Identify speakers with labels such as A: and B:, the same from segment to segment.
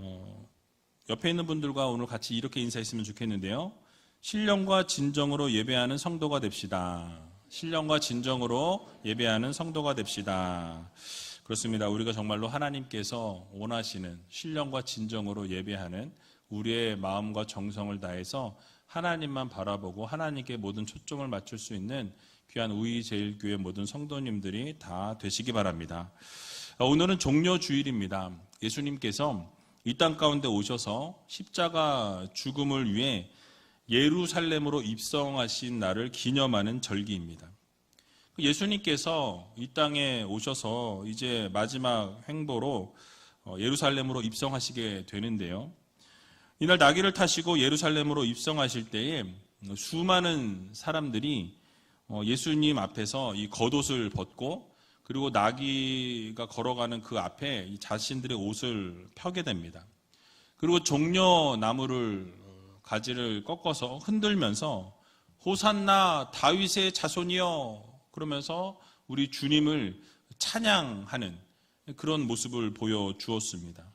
A: 어, 옆에 있는 분들과 오늘 같이 이렇게 인사했으면 좋겠는데요. 신령과 진정으로 예배하는 성도가 됩시다. 신령과 진정으로 예배하는 성도가 됩시다. 그렇습니다. 우리가 정말로 하나님께서 원하시는 신령과 진정으로 예배하는 우리의 마음과 정성을 다해서 하나님만 바라보고 하나님께 모든 초점을 맞출 수 있는 귀한 우이제일교회 모든 성도님들이 다 되시기 바랍니다. 오늘은 종려 주일입니다. 예수님께서 이 땅 가운데 오셔서 십자가 죽음을 위해 예루살렘으로 입성하신 날을 기념하는 절기입니다. 예수님께서 이 땅에 오셔서 이제 마지막 행보로 어, 예루살렘으로 입성하시게 되는데요. 이날 나귀를 타시고 예루살렘으로 입성하실 때에 수많은 사람들이 어, 예수님 앞에서 이 겉옷을 벗고 그리고 나귀가 걸어가는 그 앞에 자신들의 옷을 펴게 됩니다. 그리고 종려 나무를 어, 가지를 꺾어서 흔들면서 호산나 다윗의 자손이여 그러면서 우리 주님을 찬양하는 그런 모습을 보여 주었습니다.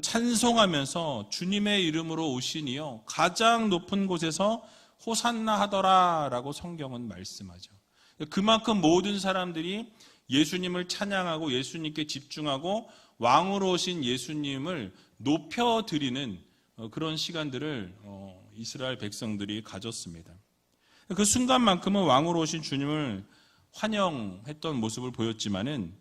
A: 찬송하면서 주님의 이름으로 오시니요 가장 높은 곳에서 호산나 하더라라고 성경은 말씀하죠. 그만큼 모든 사람들이 예수님을 찬양하고 예수님께 집중하고 왕으로 오신 예수님을 높여 드리는 어, 그런 시간들을 어, 이스라엘 백성들이 가졌습니다. 그 순간만큼은 왕으로 오신 주님을 환영했던 모습을 보였지만은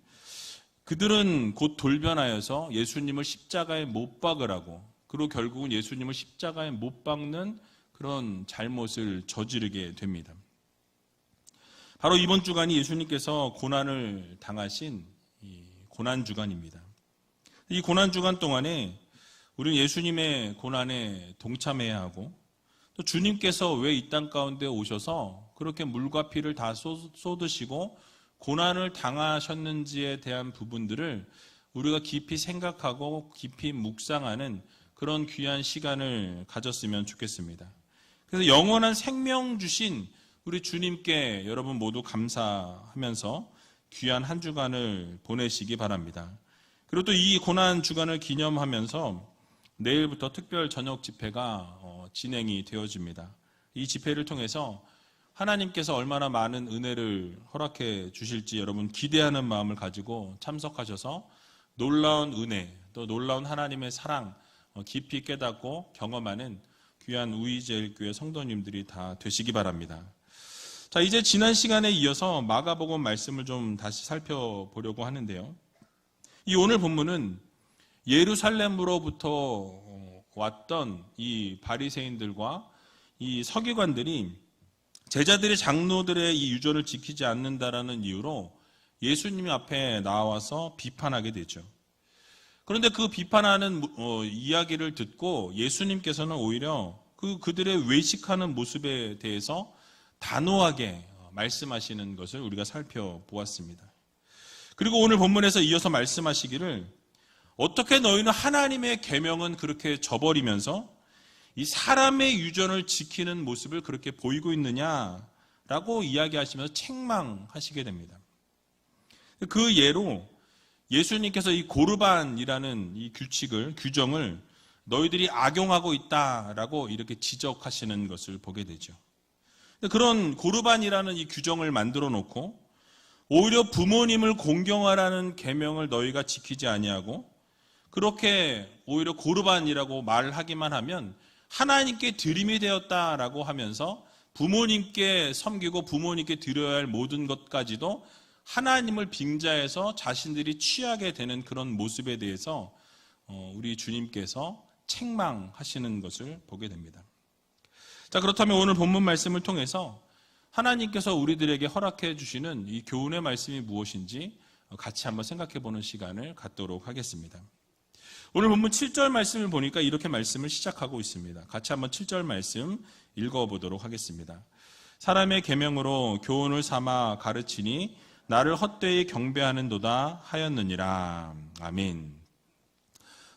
A: 그들은 곧 돌변하여서 예수님을 십자가에 못 박으라고 그리고 결국은 예수님을 십자가에 못 박는 그런 잘못을 저지르게 됩니다. 바로 이번 주간이 예수님께서 고난을 당하신 고난 주간입니다. 이 고난 주간 동안에 우리는 예수님의 고난에 동참해야 하고 또 주님께서 왜 이 땅 가운데 오셔서 그렇게 물과 피를 다 쏟으시고 고난을 당하셨는지에 대한 부분들을 우리가 깊이 생각하고 깊이 묵상하는 그런 귀한 시간을 가졌으면 좋겠습니다. 그래서 영원한 생명 주신 우리 주님께 여러분 모두 감사하면서 귀한 한 주간을 보내시기 바랍니다. 그리고 또 이 고난 주간을 기념하면서 내일부터 특별 저녁 집회가 어, 진행이 되어집니다. 이 집회를 통해서 하나님께서 얼마나 많은 은혜를 허락해 주실지 여러분 기대하는 마음을 가지고 참석하셔서 놀라운 은혜, 또 놀라운 하나님의 사랑 어, 깊이 깨닫고 경험하는 귀한 우이제일교회 성도님들이 다 되시기 바랍니다. 자, 이제 지난 시간에 이어서 마가복음 말씀을 좀 다시 살펴보려고 하는데요. 이 오늘 본문은 예루살렘으로부터 어, 왔던 이 바리새인들과 이 서기관들이 제자들이 장로들의 이 유전을 지키지 않는다라는 이유로 예수님 앞에 나와서 비판하게 되죠. 그런데 그 비판하는 어, 이야기를 듣고 예수님께서는 오히려 그 그들의 외식하는 모습에 대해서 단호하게 어, 말씀하시는 것을 우리가 살펴보았습니다. 그리고 오늘 본문에서 이어서 말씀하시기를 어떻게 너희는 하나님의 계명은 그렇게 저버리면서 이 사람의 유전을 지키는 모습을 그렇게 보이고 있느냐라고 이야기하시면서 책망하시게 됩니다. 그 예로 예수님께서 이 고르반이라는 이 규칙을 규정을 너희들이 악용하고 있다라고 이렇게 지적하시는 것을 보게 되죠. 그런 고르반이라는 이 규정을 만들어 놓고 오히려 부모님을 공경하라는 계명을 너희가 지키지 아니하고 그렇게 오히려 고르반이라고 말하기만 하면 하나님께 드림이 되었다라고 하면서 부모님께 섬기고 부모님께 드려야 할 모든 것까지도 하나님을 빙자해서 자신들이 취하게 되는 그런 모습에 대해서 어, 우리 주님께서 책망하시는 것을 보게 됩니다. 자, 그렇다면 오늘 본문 말씀을 통해서 하나님께서 우리들에게 허락해 주시는 이 교훈의 말씀이 무엇인지 같이 한번 생각해 보는 시간을 갖도록 하겠습니다. 오늘 본문 7절 말씀을 보니까 이렇게 말씀을 시작하고 있습니다. 같이 한번 7절 말씀 읽어 보도록 하겠습니다. 사람의 계명으로 교훈을 삼아 가르치니 나를 헛되이 경배하는도다 하였느니라. 아멘.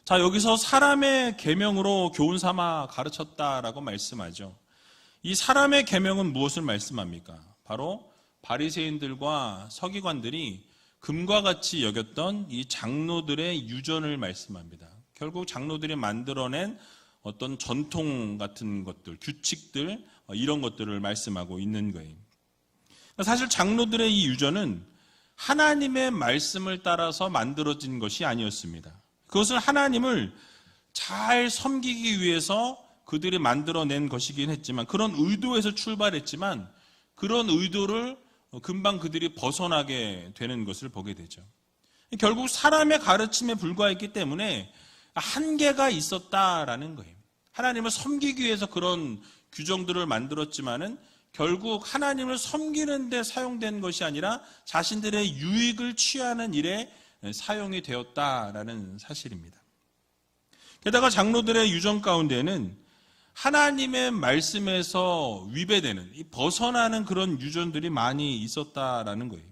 A: 자, 여기서 사람의 계명으로 교훈 삼아 가르쳤다라고 말씀하죠. 이 사람의 계명은 무엇을 말씀합니까? 바로 바리새인들과 서기관들이 금과 같이 여겼던 이 장로들의 유전을 말씀합니다. 결국 장로들이 만들어낸 어떤 전통 같은 것들, 규칙들, 어, 이런 것들을 말씀하고 있는 거예요. 사실 장로들의 이 유전은 하나님의 말씀을 따라서 만들어진 것이 아니었습니다. 그것을 하나님을 잘 섬기기 위해서 그들이 만들어낸 것이긴 했지만 그런 의도에서 출발했지만 그런 의도를 금방 그들이 벗어나게 되는 것을 보게 되죠. 결국 사람의 가르침에 불과했기 때문에 한계가 있었다라는 거예요. 하나님을 섬기기 위해서 그런 규정들을 만들었지만은 결국 하나님을 섬기는 데 사용된 것이 아니라 자신들의 유익을 취하는 일에 사용이 되었다라는 사실입니다. 게다가 장로들의 유정 가운데는 하나님의 말씀에서 위배되는 벗어나는 그런 유전들이 많이 있었다라는 거예요.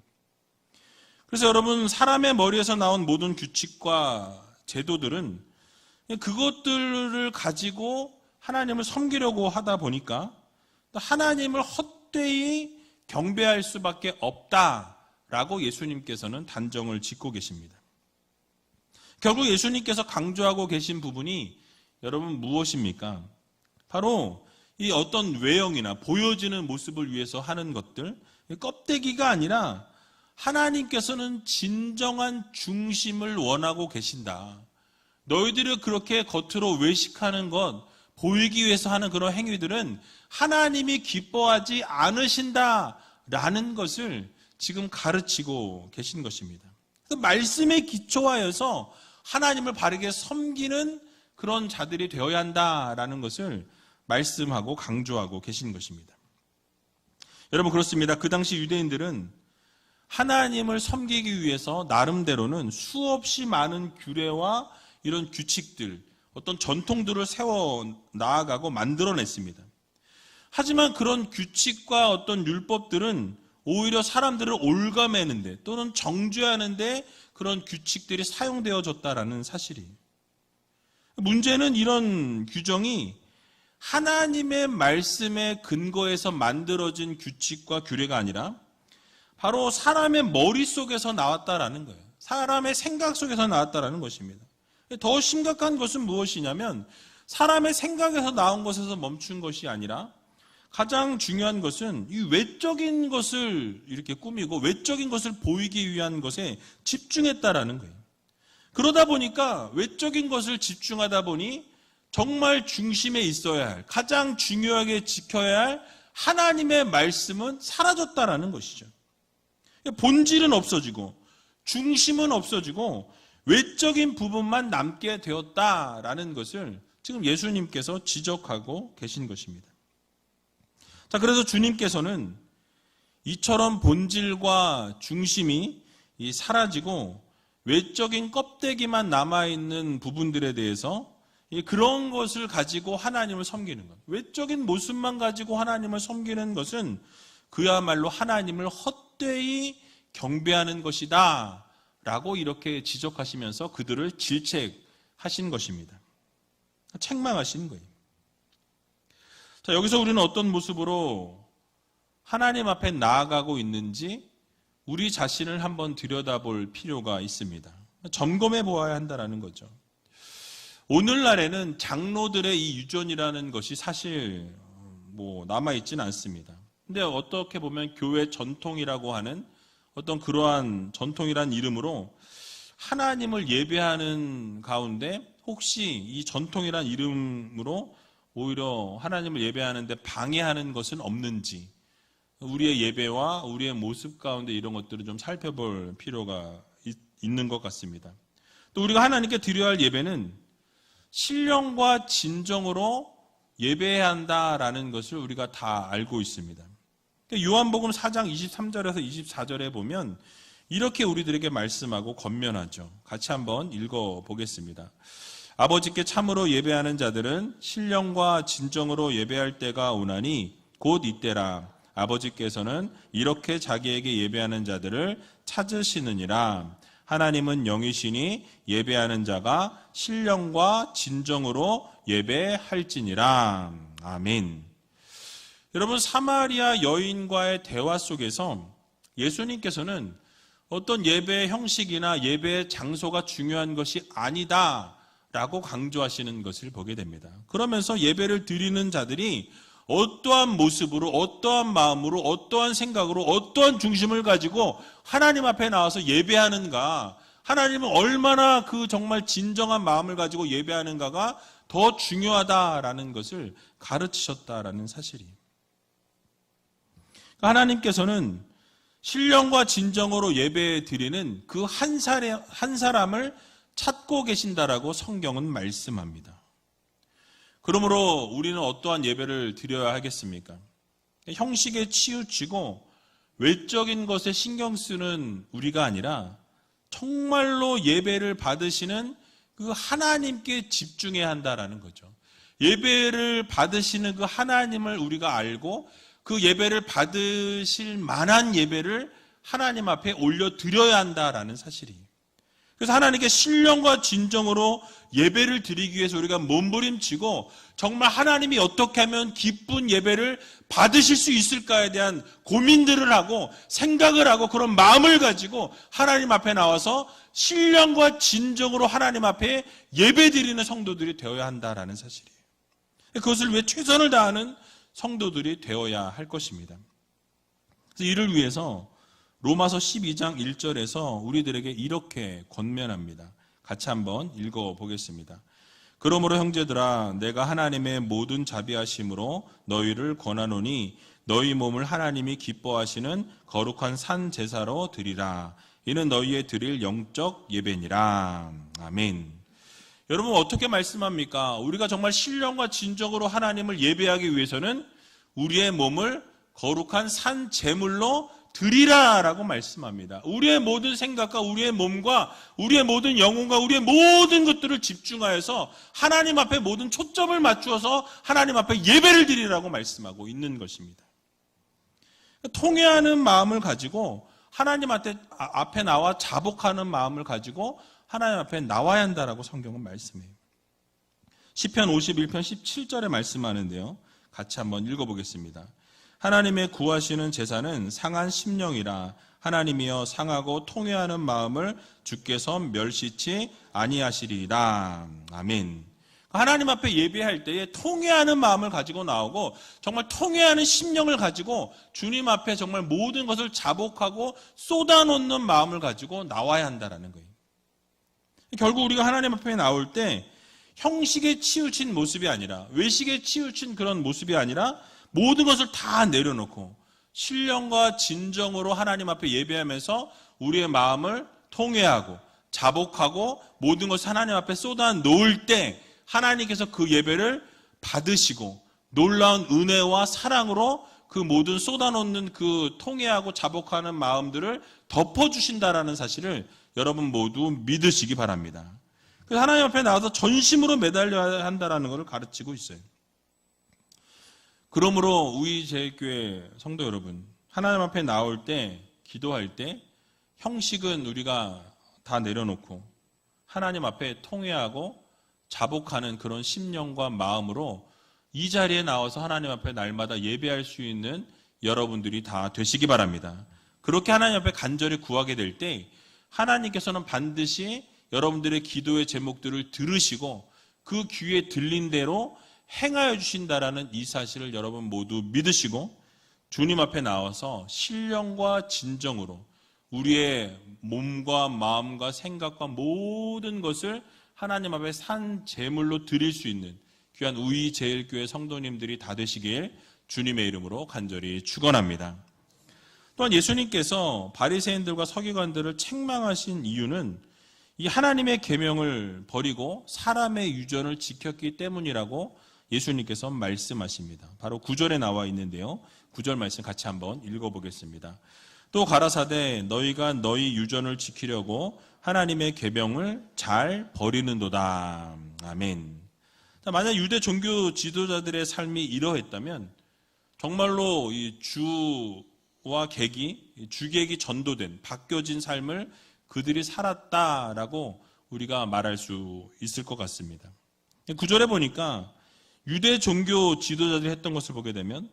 A: 그래서 여러분 사람의 머리에서 나온 모든 규칙과 제도들은 그것들을 가지고 하나님을 섬기려고 하다 보니까 하나님을 헛되이 경배할 수밖에 없다라고 예수님께서는 단정을 짓고 계십니다. 결국 예수님께서 강조하고 계신 부분이 여러분 무엇입니까? 바로 이 어떤 외형이나 보여지는 모습을 위해서 하는 것들, 껍데기가 아니라 하나님께서는 진정한 중심을 원하고 계신다. 너희들을 그렇게 겉으로 외식하는 것, 보이기 위해서 하는 그런 행위들은 하나님이 기뻐하지 않으신다 라는 것을 지금 가르치고 계신 것입니다. 그 말씀에 기초하여서 하나님을 바르게 섬기는 그런 자들이 되어야 한다라는 것을 말씀하고 강조하고 계신 것입니다. 여러분 그렇습니다. 그 당시 유대인들은 하나님을 섬기기 위해서 나름대로는 수없이 많은 규례와 이런 규칙들, 어떤 전통들을 세워 나아가고 만들어냈습니다. 하지만 그런 규칙과 어떤 율법들은 오히려 사람들을 올가매는데 또는 정죄하는데 그런 규칙들이 사용되어졌다라는 사실이에요. 문제는 이런 규정이 하나님의 말씀의 근거에서 만들어진 규칙과 규례가 아니라 바로 사람의 머릿속에서 나왔다라는 거예요. 사람의 생각 속에서 나왔다라는 것입니다. 더 심각한 것은 무엇이냐면 사람의 생각에서 나온 것에서 멈춘 것이 아니라 가장 중요한 것은 이 외적인 것을 이렇게 꾸미고 외적인 것을 보이기 위한 것에 집중했다라는 거예요. 그러다 보니까 외적인 것을 집중하다 보니 정말 중심에 있어야 할, 가장 중요하게 지켜야 할 하나님의 말씀은 사라졌다라는 것이죠. 본질은 없어지고, 중심은 없어지고, 외적인 부분만 남게 되었다라는 것을 지금 예수님께서 지적하고 계신 것입니다. 자, 그래서 주님께서는 이처럼 본질과 중심이 사라지고 외적인 껍데기만 남아있는 부분들에 대해서 그런 것을 가지고 하나님을 섬기는 것. 외적인 모습만 가지고 하나님을 섬기는 것은 그야말로 하나님을 헛되이 경배하는 것이다. 라고 이렇게 지적하시면서 그들을 질책하신 것입니다. 책망하신 거예요. 자, 여기서 우리는 어떤 모습으로 하나님 앞에 나아가고 있는지 우리 자신을 한번 들여다볼 필요가 있습니다. 점검해 보아야 한다는 거죠. 오늘날에는 장로들의 이 유전이라는 것이 사실 뭐 남아있지는 않습니다. 근데 어떻게 보면 교회 전통이라고 하는 어떤 그러한 전통이란 이름으로 하나님을 예배하는 가운데 혹시 이 전통이란 이름으로 오히려 하나님을 예배하는데 방해하는 것은 없는지 우리의 예배와 우리의 모습 가운데 이런 것들을 좀 살펴볼 필요가 있는 것 같습니다. 또 우리가 하나님께 드려야 할 예배는 신령과 진정으로 예배해야 한다라는 것을 우리가 다 알고 있습니다. 요한복음 4장 23절에서 24절에 보면 이렇게 우리들에게 말씀하고 건면하죠. 같이 한번 읽어 보겠습니다. 아버지께 참으로 예배하는 자들은 신령과 진정으로 예배할 때가 오나니 곧 이때라. 아버지께서는 이렇게 자기에게 예배하는 자들을 찾으시느니라. 하나님은 영이시니 예배하는 자가 신령과 진정으로 예배할지니라. 아멘. 여러분 사마리아 여인과의 대화 속에서 예수님께서는 어떤 예배 형식이나 예배 장소가 중요한 것이 아니다 라고 강조하시는 것을 보게 됩니다. 그러면서 예배를 드리는 자들이 어떠한 모습으로, 어떠한 마음으로, 어떠한 생각으로, 어떠한 중심을 가지고 하나님 앞에 나와서 예배하는가, 하나님은 얼마나 그 정말 진정한 마음을 가지고 예배하는가가 더 중요하다라는 것을 가르치셨다라는 사실이에요. 그러니까 하나님께서는 신령과 진정으로 예배 드리는 그한한 사람을 찾고 계신다라고 성경은 말씀합니다. 그러므로 우리는 어떠한 예배를 드려야 하겠습니까? 형식에 치우치고 외적인 것에 신경 쓰는 우리가 아니라 정말로 예배를 받으시는 그 하나님께 집중해야 한다라는 거죠. 예배를 받으시는 그 하나님을 우리가 알고 그 예배를 받으실 만한 예배를 하나님 앞에 올려 드려야 한다라는 사실이에요. 그래서 하나님께 신령과 진정으로 예배를 드리기 위해서 우리가 몸부림치고 정말 하나님이 어떻게 하면 기쁜 예배를 받으실 수 있을까에 대한 고민들을 하고 생각을 하고 그런 마음을 가지고 하나님 앞에 나와서 신령과 진정으로 하나님 앞에 예배 드리는 성도들이 되어야 한다라는 사실이에요. 그것을 위해 최선을 다하는 성도들이 되어야 할 것입니다. 이를 위해서 로마서 12장 1절에서 우리들에게 이렇게 권면합니다. 같이 한번 읽어 보겠습니다. 그러므로 형제들아 내가 하나님의 모든 자비하심으로 너희를 권하노니 너희 몸을 하나님이 기뻐하시는 거룩한 산 제사로 드리라. 이는 너희의 드릴 영적 예배니라. 아멘. 여러분 어떻게 말씀합니까? 우리가 정말 신령과 진정으로 하나님을 예배하기 위해서는 우리의 몸을 거룩한 산 제물로 드리라라고 말씀합니다. 우리의 모든 생각과 우리의 몸과 우리의 모든 영혼과 우리의 모든 것들을 집중하여서 하나님 앞에 모든 초점을 맞추어서 하나님 앞에 예배를 드리라고 말씀하고 있는 것입니다. 통회하는 마음을 가지고 하나님 앞에, 앞에 나와 자복하는 마음을 가지고 하나님 앞에 나와야 한다라고 성경은 말씀해요. 시편 51편 17절에 말씀하는데요. 같이 한번 읽어보겠습니다. 하나님의 구하시는 제사는 상한 심령이라 하나님이여 상하고 통회하는 마음을 주께서 멸시치 아니하시리라. 아멘. 하나님 앞에 예배할 때에 통회하는 마음을 가지고 나오고 정말 통회하는 심령을 가지고 주님 앞에 정말 모든 것을 자복하고 쏟아놓는 마음을 가지고 나와야 한다라는 거예요. 결국 우리가 하나님 앞에 나올 때 형식에 치우친 모습이 아니라 외식에 치우친 그런 모습이 아니라 모든 것을 다 내려놓고 신령과 진정으로 하나님 앞에 예배하면서 우리의 마음을 통회하고 자복하고 모든 것을 하나님 앞에 쏟아 놓을 때 하나님께서 그 예배를 받으시고 놀라운 은혜와 사랑으로 그 모든 쏟아놓는 그 통회하고 자복하는 마음들을 덮어주신다라는 사실을 여러분 모두 믿으시기 바랍니다. 그래서 하나님 앞에 나와서 전심으로 매달려야 한다라는 것을 가르치고 있어요. 그러므로 우리 제교회 성도 여러분, 하나님 앞에 나올 때, 기도할 때, 형식은 우리가 다 내려놓고 하나님 앞에 통회하고 자복하는 그런 심령과 마음으로 이 자리에 나와서 하나님 앞에 날마다 예배할 수 있는 여러분들이 다 되시기 바랍니다. 그렇게 하나님 앞에 간절히 구하게 될 때 하나님께서는 반드시 여러분들의 기도의 제목들을 들으시고 그 귀에 들린 대로 행하여 주신다라는 이 사실을 여러분 모두 믿으시고 주님 앞에 나와서 신령과 진정으로 우리의 몸과 마음과 생각과 모든 것을 하나님 앞에 산 제물로 드릴 수 있는 귀한 우리 제일교회 성도님들이 다 되시길 주님의 이름으로 간절히 축원합니다. 또한 예수님께서 바리새인들과 서기관들을 책망하신 이유는 이 하나님의 계명을 버리고 사람의 유전을 지켰기 때문이라고 예수님께서 말씀하십니다. 바로 9절에 나와 있는데요. 9절 말씀 같이 한번 읽어보겠습니다. 또 가라사대 너희가 너희 유전을 지키려고 하나님의 계명을 잘 버리는도다. 아멘. 자, 만약 유대 종교 지도자들의 삶이 이러했다면 정말로 이 주와 객이 주객이 전도된 바뀌어진 삶을 그들이 살았다라고 우리가 말할 수 있을 것 같습니다. 구절에 보니까 유대 종교 지도자들이 했던 것을 보게 되면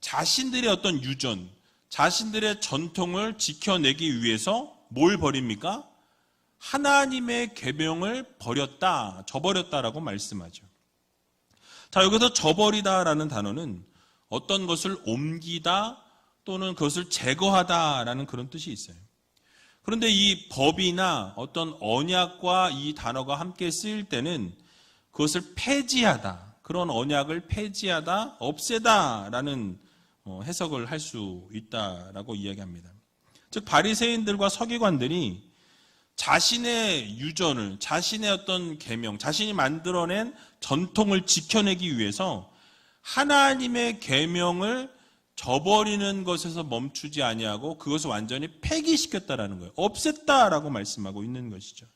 A: 자신들의 어떤 유전, 자신들의 전통을 지켜내기 위해서 뭘 버립니까? 하나님의 계명을 버렸다, 저버렸다라고 말씀하죠. 자, 여기서 저버리다라는 단어는 어떤 것을 옮기다 또는 그것을 제거하다라는 그런 뜻이 있어요. 그런데 이 법이나 어떤 언약과 이 단어가 함께 쓰일 때는 그것을 폐지하다, 그런 언약을 폐지하다, 없애다라는 어, 해석을 할 수 있다라고 이야기합니다. 즉 바리새인들과 서기관들이 자신의 유전을, 자신의 어떤 계명, 자신이 만들어낸 전통을 지켜내기 위해서 하나님의 계명을 저버리는 것에서 멈추지 아니하고 그것을 완전히 폐기시켰다라는 거예요. 없앴다라고 말씀하고 있는 것이죠.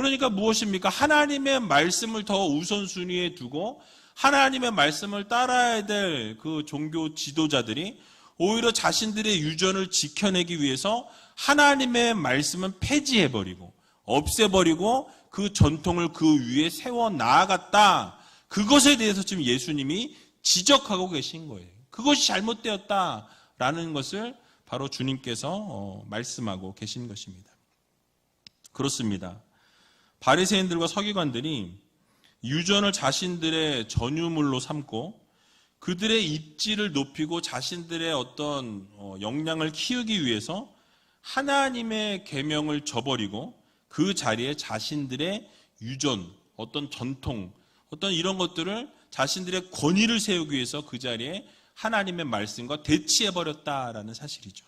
A: 그러니까 무엇입니까? 하나님의 말씀을 더 우선순위에 두고 하나님의 말씀을 따라야 될 그 종교 지도자들이 오히려 자신들의 유전을 지켜내기 위해서 하나님의 말씀은 폐지해버리고 없애버리고 그 전통을 그 위에 세워 나아갔다. 그것에 대해서 지금 예수님이 지적하고 계신 거예요. 그것이 잘못되었다라는 것을 바로 주님께서 어, 말씀하고 계신 것입니다. 그렇습니다. 바리새인들과 서기관들이 유전을 자신들의 전유물로 삼고 그들의 입지를 높이고 자신들의 어떤 어, 역량을 키우기 위해서 하나님의 계명을 저버리고 그 자리에 자신들의 유전, 어떤 전통, 어떤 이런 것들을 자신들의 권위를 세우기 위해서 그 자리에 하나님의 말씀과 대치해 버렸다라는 사실이죠.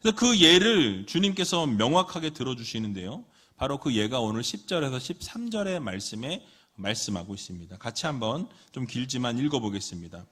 A: 그래서 그 예를 주님께서 명확하게 들어주시는데요. 바로 그 예가 오늘 10절에서 13절의 말씀에 말씀하고 있습니다. 같이 한번 좀 길지만 읽어보겠습니다.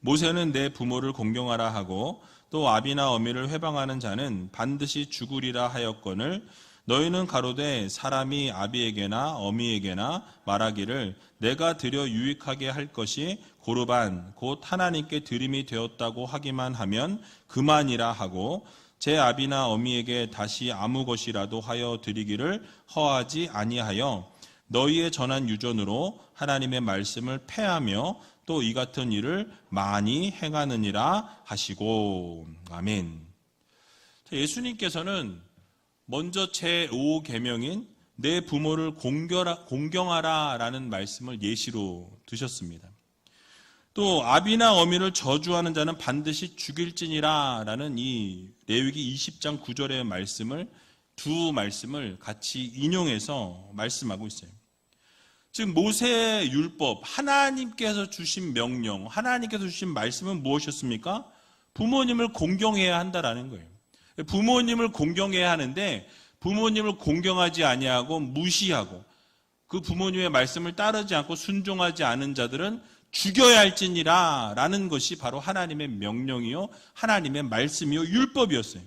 A: 모세는 내 부모를 공경하라 하고 또 아비나 어미를 회방하는 자는 반드시 죽으리라 하였거늘 너희는 가로되 사람이 아비에게나 어미에게나 말하기를 내가 드려 유익하게 할 것이 고르반 곧 하나님께 드림이 되었다고 하기만 하면 그만이라 하고 제 아비나 어미에게 다시 아무 것이라도 하여 드리기를 허하지 아니하여 너희의 전한 유전으로 하나님의 말씀을 패하며 또 이 같은 일을 많이 행하느니라 하시고 아멘. 예수님께서는 먼저 제 5계명인 내 부모를 공경하라라는 말씀을 예시로 드셨습니다. 또 아비나 어미를 저주하는 자는 반드시 죽일지니라 라는 이 레위기 20장 9절의 말씀을 두 말씀을 같이 인용해서 말씀하고 있어요. 즉 모세 율법 하나님께서 주신 명령, 하나님께서 주신 말씀은 무엇이었습니까? 부모님을 공경해야 한다라는 거예요. 부모님을 공경해야 하는데 부모님을 공경하지 아니하고 무시하고 그 부모님의 말씀을 따르지 않고 순종하지 않은 자들은 죽여야 할지니라 라는 것이 바로 하나님의 명령이요 하나님의 말씀이요 율법이었어요.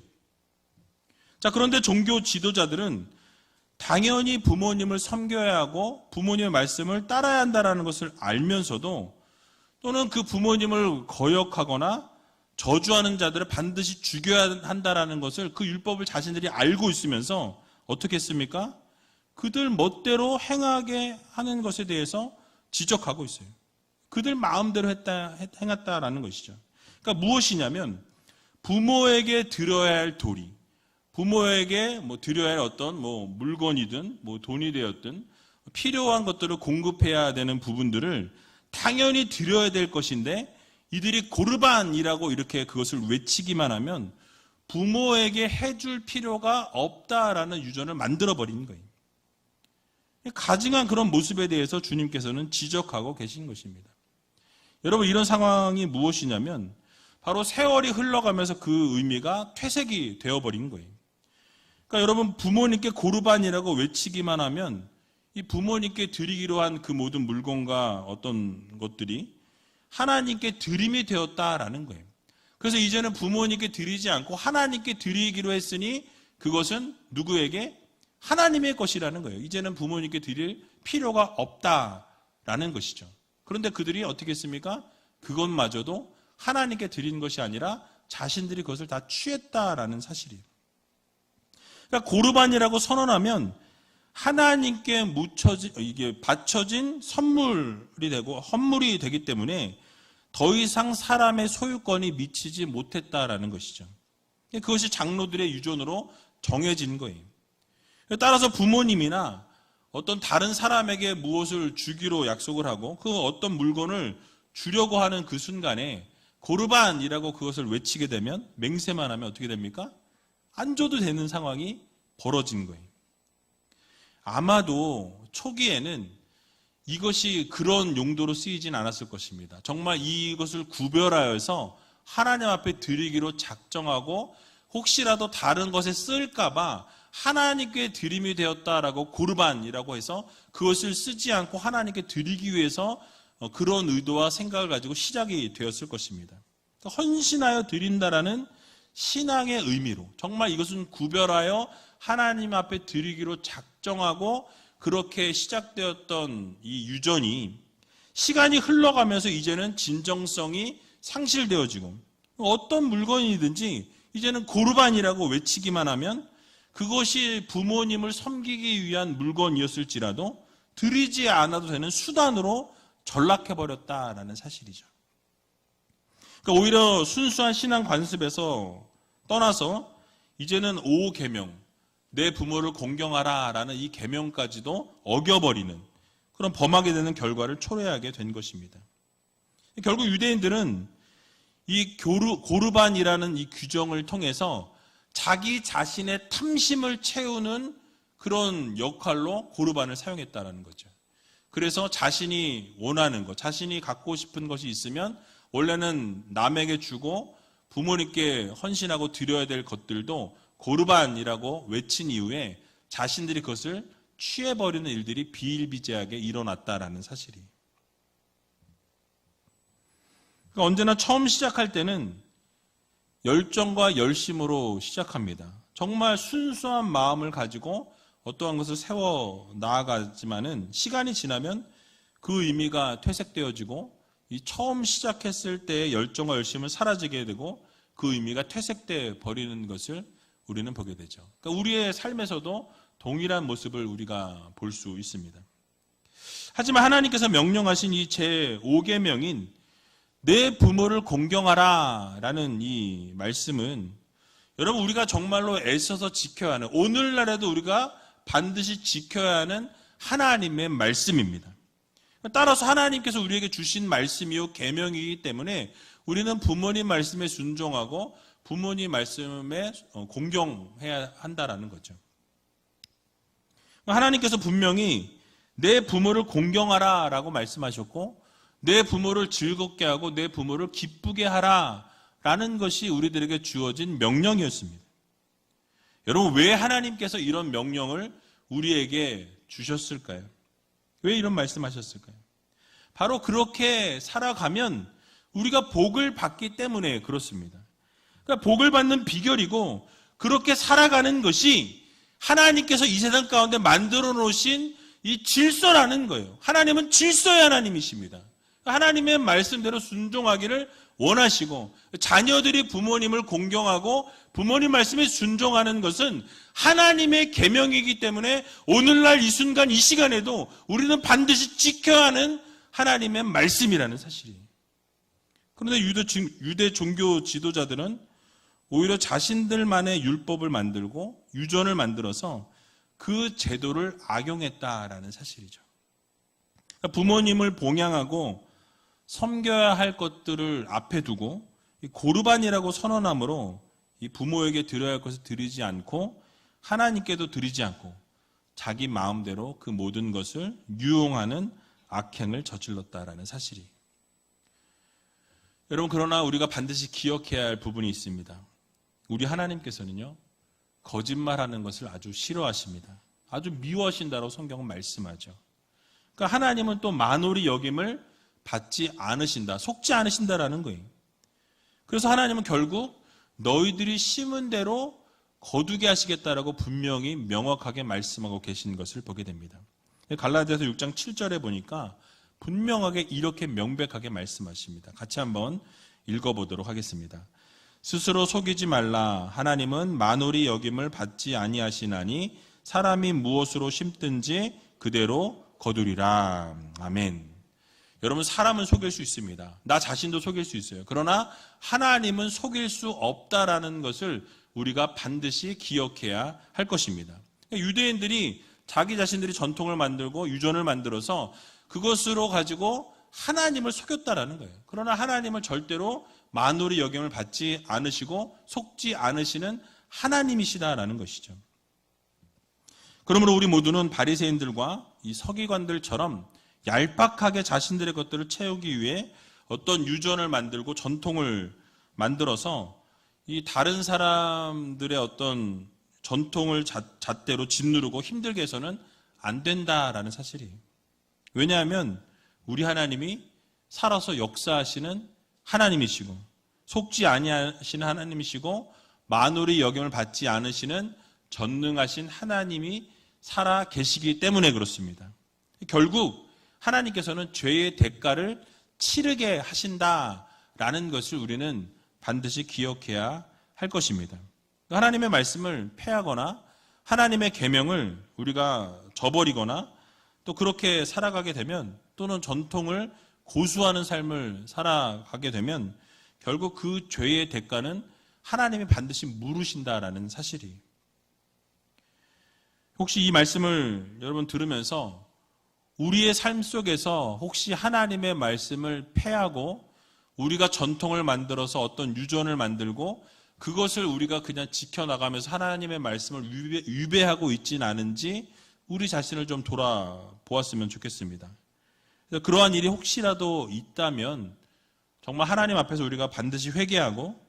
A: 자 그런데 종교 지도자들은 당연히 부모님을 섬겨야 하고 부모님의 말씀을 따라야 한다라는 것을 알면서도 또는 그 부모님을 거역하거나 저주하는 자들을 반드시 죽여야 한다라는 것을 그 율법을 자신들이 알고 있으면서 어떻게 했습니까? 그들 멋대로 행하게 하는 것에 대해서 지적하고 있어요. 그들 마음대로 했다, 행했다라는 것이죠. 그러니까 무엇이냐면 부모에게 들어야 할 도리, 부모에게 뭐 드려야 할 어떤 뭐 물건이든 뭐 돈이 되었든 필요한 것들을 공급해야 되는 부분들을 당연히 드려야 될 것인데 이들이 고르반이라고 이렇게 그것을 외치기만 하면 부모에게 해줄 필요가 없다라는 유전을 만들어 버리는 거예요. 가증한 그런 모습에 대해서 주님께서는 지적하고 계신 것입니다. 여러분 이런 상황이 무엇이냐면 바로 세월이 흘러가면서 그 의미가 퇴색이 되어버린 거예요. 그러니까 여러분 부모님께 고르반이라고 외치기만 하면 이 부모님께 드리기로 한 그 모든 물건과 어떤 것들이 하나님께 드림이 되었다라는 거예요. 그래서 이제는 부모님께 드리지 않고 하나님께 드리기로 했으니 그것은 누구에게 하나님의 것이라는 거예요. 이제는 부모님께 드릴 필요가 없다라는 것이죠. 그런데 그들이 어떻게 했습니까? 그것마저도 하나님께 드린 것이 아니라 자신들이 그것을 다 취했다라는 사실이에요. 그러니까 고르반이라고 선언하면 하나님께 묻혀진 이게 바쳐진 선물이 되고 헌물이 되기 때문에 더 이상 사람의 소유권이 미치지 못했다라는 것이죠. 그것이 장로들의 유전으로 정해진 거예요. 따라서 부모님이나 어떤 다른 사람에게 무엇을 주기로 약속을 하고 그 어떤 물건을 주려고 하는 그 순간에 고르반이라고 그것을 외치게 되면 맹세만 하면 어떻게 됩니까? 안 줘도 되는 상황이 벌어진 거예요. 아마도 초기에는 이것이 그런 용도로 쓰이진 않았을 것입니다. 정말 이것을 구별하여서 하나님 앞에 드리기로 작정하고 혹시라도 다른 것에 쓸까봐 하나님께 드림이 되었다라고 고르반이라고 해서 그것을 쓰지 않고 하나님께 드리기 위해서 어, 그런 의도와 생각을 가지고 시작이 되었을 것입니다. 헌신하여 드린다라는 신앙의 의미로 정말 이것은 구별하여 하나님 앞에 드리기로 작정하고 그렇게 시작되었던 이 유전이 시간이 흘러가면서 이제는 진정성이 상실되어지고 어떤 물건이든지 이제는 고르반이라고 외치기만 하면 그것이 부모님을 섬기기 위한 물건이었을지라도 드리지 않아도 되는 수단으로 전락해버렸다라는 사실이죠. 그러니까 오히려 순수한 신앙 관습에서 떠나서 이제는 오 계명, 내 부모를 공경하라라는 이 계명까지도 어겨버리는 그런 범하게 되는 결과를 초래하게 된 것입니다. 결국 유대인들은 이 고르반이라는 이 규정을 통해서 자기 자신의 탐심을 채우는 그런 역할로 고르반을 사용했다라는 거죠. 그래서 자신이 원하는 것, 자신이 갖고 싶은 것이 있으면 원래는 남에게 주고 부모님께 헌신하고 드려야 될 것들도 고르반이라고 외친 이후에 자신들이 그것을 취해버리는 일들이 비일비재하게 일어났다라는 사실이. 그러니까 언제나 처음 시작할 때는 열정과 열심으로 시작합니다. 정말 순수한 마음을 가지고 어떠한 것을 세워 나아가지만은 시간이 지나면 그 의미가 퇴색되어지고 이 처음 시작했을 때의 열정과 열심을 사라지게 되고 그 의미가 퇴색돼 버리는 것을 우리는 보게 되죠. 그러니까 우리의 삶에서도 동일한 모습을 우리가 볼 수 있습니다. 하지만 하나님께서 명령하신 이 제 5계명인 내 부모를 공경하라 라는 이 말씀은 여러분 우리가 정말로 애써서 지켜야 하는 오늘날에도 우리가 반드시 지켜야 하는 하나님의 말씀입니다. 따라서 하나님께서 우리에게 주신 말씀이요 계명이기 때문에 우리는 부모님 말씀에 순종하고 부모님 말씀에 어, 공경해야 한다라는 거죠. 하나님께서 분명히 내 부모를 공경하라라고 말씀하셨고 내 부모를 즐겁게 하고 내 부모를 기쁘게 하라 라는 것이 우리들에게 주어진 명령이었습니다. 여러분 왜 하나님께서 이런 명령을 우리에게 주셨을까요? 왜 이런 말씀하셨을까요? 바로 그렇게 살아가면 우리가 복을 받기 때문에 그렇습니다. 그러니까 복을 받는 비결이고 그렇게 살아가는 것이 하나님께서 이 세상 가운데 만들어 놓으신 이 질서라는 거예요. 하나님은 질서의 하나님이십니다. 하나님의 말씀대로 순종하기를 원하시고 자녀들이 부모님을 공경하고 부모님 말씀에 순종하는 것은 하나님의 계명이기 때문에 오늘날 이 순간 이 시간에도 우리는 반드시 지켜야 하는 하나님의 말씀이라는 사실이에요. 그런데 유대, 유대 종교 지도자들은 오히려 자신들만의 율법을 만들고 유전을 만들어서 그 제도를 악용했다라는 사실이죠. 그러니까 부모님을 봉양하고 섬겨야 할 것들을 앞에 두고 고르반이라고 선언함으로 이 부모에게 드려야 할 것을 드리지 않고 하나님께도 드리지 않고 자기 마음대로 그 모든 것을 유용하는 악행을 저질렀다라는 사실이. 여러분 그러나 우리가 반드시 기억해야 할 부분이 있습니다. 우리 하나님께서는요, 거짓말하는 것을 아주 싫어하십니다. 아주 미워하신다고 성경은 말씀하죠. 그러니까 하나님은 또 만홀이 여김을 받지 않으신다, 속지 않으신다라는 거예요. 그래서 하나님은 결국 너희들이 심은 대로 거두게 하시겠다라고 분명히 명확하게 말씀하고 계신 것을 보게 됩니다. 갈라디아서 6장 7절에 보니까 분명하게 이렇게 명백하게 말씀하십니다. 같이 한번 읽어보도록 하겠습니다. 스스로 속이지 말라. 하나님은 만홀이 여김을 받지 아니하시나니 사람이 무엇으로 심든지 그대로 거두리라. 아멘. 여러분 사람은 속일 수 있습니다. 나 자신도 속일 수 있어요. 그러나 하나님은 속일 수 없다라는 것을 우리가 반드시 기억해야 할 것입니다. 유대인들이 자기 자신들이 전통을 만들고 유전을 만들어서 그것으로 가지고 하나님을 속였다라는 거예요. 그러나 하나님을 절대로 만우리 여김을 받지 않으시고 속지 않으시는 하나님이시다라는 것이죠. 그러므로 우리 모두는 바리새인들과 이 서기관들처럼 얄팍하게 자신들의 것들을 채우기 위해 어떤 유전을 만들고 전통을 만들어서 이 다른 사람들의 어떤 전통을 자, 잣대로 짓누르고 힘들게 해서는 안 된다라는 사실이에요. 왜냐하면 우리 하나님이 살아서 역사하시는 하나님이시고 속지 아니하시는 하나님이시고 만월의 여김을 받지 않으시는 전능하신 하나님이 살아 계시기 때문에 그렇습니다. 결국 하나님께서는 죄의 대가를 치르게 하신다라는 것을 우리는 반드시 기억해야 할 것입니다. 하나님의 말씀을 패하거나 하나님의 계명을 우리가 저버리거나 또 그렇게 살아가게 되면 또는 전통을 고수하는 삶을 살아가게 되면 결국 그 죄의 대가는 하나님이 반드시 물으신다라는 사실이. 혹시 이 말씀을 여러분 들으면서 우리의 삶 속에서 혹시 하나님의 말씀을 패하고 우리가 전통을 만들어서 어떤 유전을 만들고 그것을 우리가 그냥 지켜나가면서 하나님의 말씀을 위배, 하고 있진 않은지 우리 자신을 좀 돌아보았으면 좋겠습니다. 그러한 일이 혹시라도 있다면 정말 하나님 앞에서 우리가 반드시 회개하고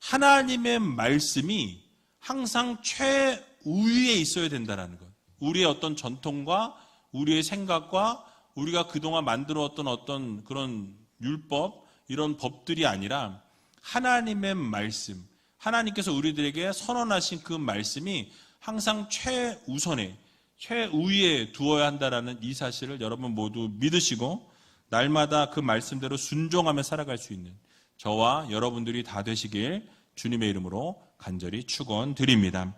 A: 하나님의 말씀이 항상 최우위에 있어야 된다는 것. 우리의 어떤 전통과 우리의 생각과 우리가 그동안 만들어왔던 어떤 그런 율법, 이런 법들이 아니라 하나님의 말씀, 하나님께서 우리들에게 선언하신 그 말씀이 항상 최우선에, 최우위에 두어야 한다라는 이 사실을 여러분 모두 믿으시고 날마다 그 말씀대로 순종하며 살아갈 수 있는 저와 여러분들이 다 되시길 주님의 이름으로 간절히 축원드립니다.